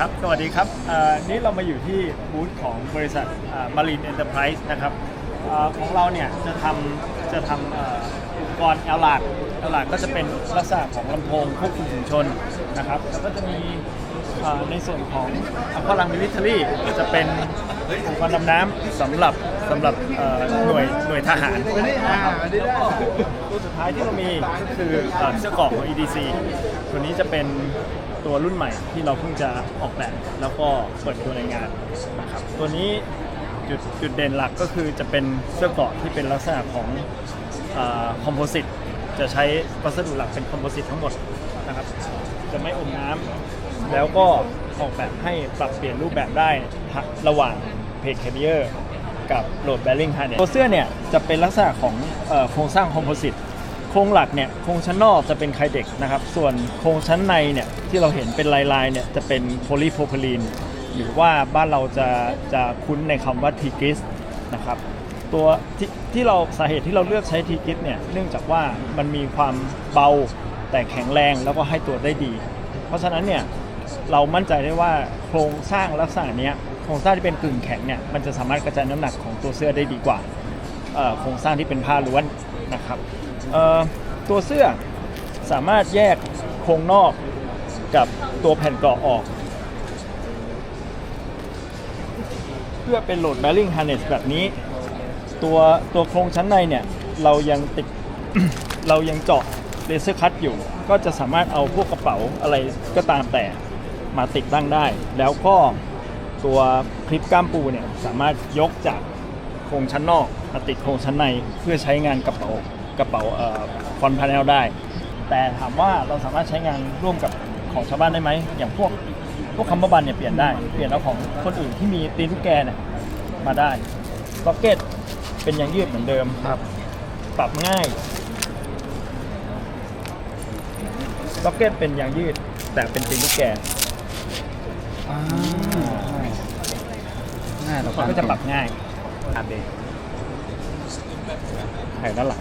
ครับ สวัสดีครับนี่เรามาอยู่ที่บูธของบริษัทมารีนเอ็นเตอร์ไพรส์นะครับอของเราเนี่ยจะทำจะทำอุปกรณ์แอลลาดแอลลาดก็จะเป็นลักษณะของลำโพงควบคุมถุงชนนะครับแล้วก็จะมีในส่วนของอัลฟาลังมิลิเทอรี่จะเป็นอุปกรณ์ดำน้ำสำหรับ สำหรับเอ่อหน่วยหน่วยทหารนะครับแล้วก็ตัวสุดท้ายที่เรามีคือเอ่อเสื้อเกราะของ EDC ตัวนี้จะเป็นตัวรุ่นใหม่ที่เราเพิ่งจะออกแบบแล้วก็เปิดตัวในงานนะครับตัวนี้จุดจุดเด่นหลักก็คือจะเป็นเสื้อเกราะที่เป็นลักษณะของคอมโพสิตจะใช้วัสดุหลักเป็นคอมโพสิตทั้งหมดนะครับจะไม่อมน้ำแล้วก็ออกแบบให้ปรับเปลี่ยนรูปแบบได้ระหว่างเพจแคเบียร์ กับโหลดแบริ่งฮาร์เนตัวเสื้อเนี่ยจะเป็นลักษณะของเออโครงสร้างคอมโพสิตโครงหลักเนี่ยโครงชั้นนอกจะเป็นไคเด็กนะครับส่วนโครงชั้นในเนี่ยที่เราเห็นเป็นลายๆเนี่ยจะเป็นโพลีโพรพิลีนหรือว่าบ้านเราจะจะคุ้นในคำว่าทีกิสนะครับตัวที่ที่เราสาเหตุที่เราเลือกใช้ทีกิสเนี่ยเนื่องจากว่ามันมีความเบาแต่แข็งแรงแล้วก็ให้ตัวได้ดี เพราะฉะนั้นเนี่ย เรามั่นใจได้ว่าโครงสร้างลักษณะเนี้ยโครงสร้างที่เป็นกึ่งแข็งเนี่ยมันจะสามารถกระจายน้ำหนักของตัวเสื้อได้ดีกว่าโครงสร้างที่เป็นผ้าล้วนนะครับตัวเสื้อสามารถแยกโครงนอกกับตัวแผ่นเกราะออก เพื่อเป็นโหลด bearing harness แบบนี้ ตัวตัวโครงชั้นในเนี่ย เรายังติดเรายังเจาะเลเซอร์คัตอยู่ ก็จะสามารถเอาพวกกระเป๋าอะไรก็ตามแต่ มาติดตั้งได้ แล้วก็ตัวคลิปกล้ามปูเนี่ยสามารถยกจากโครงชั้นนอกมาติดโครงชั้นในเพื่อใช้งานกระเป๋ากระเป๋าเอ่อฟอนพาเนลได้ แต่ถามว่าเราสามารถใช้งานร่วมกับของชาวบ้านได้ไหมอย่างพวกพวกคัมเบอร์บันเนี่ยเปลี่ยนได้เปลี่ยนเอาของคนอื่นที่มีตีนทุกแกเนี่ยมาได้ซ็อกเก็ตเป็นยางยืดเหมือนเดิมครับ ปรับง่ายซ็อกเก็ตเป็นยางยืดแต่เป็นตีนทุกแกอ่า ง่ายต่าก็จะปรับง่ายอาดเดถ่ายด้านหลัง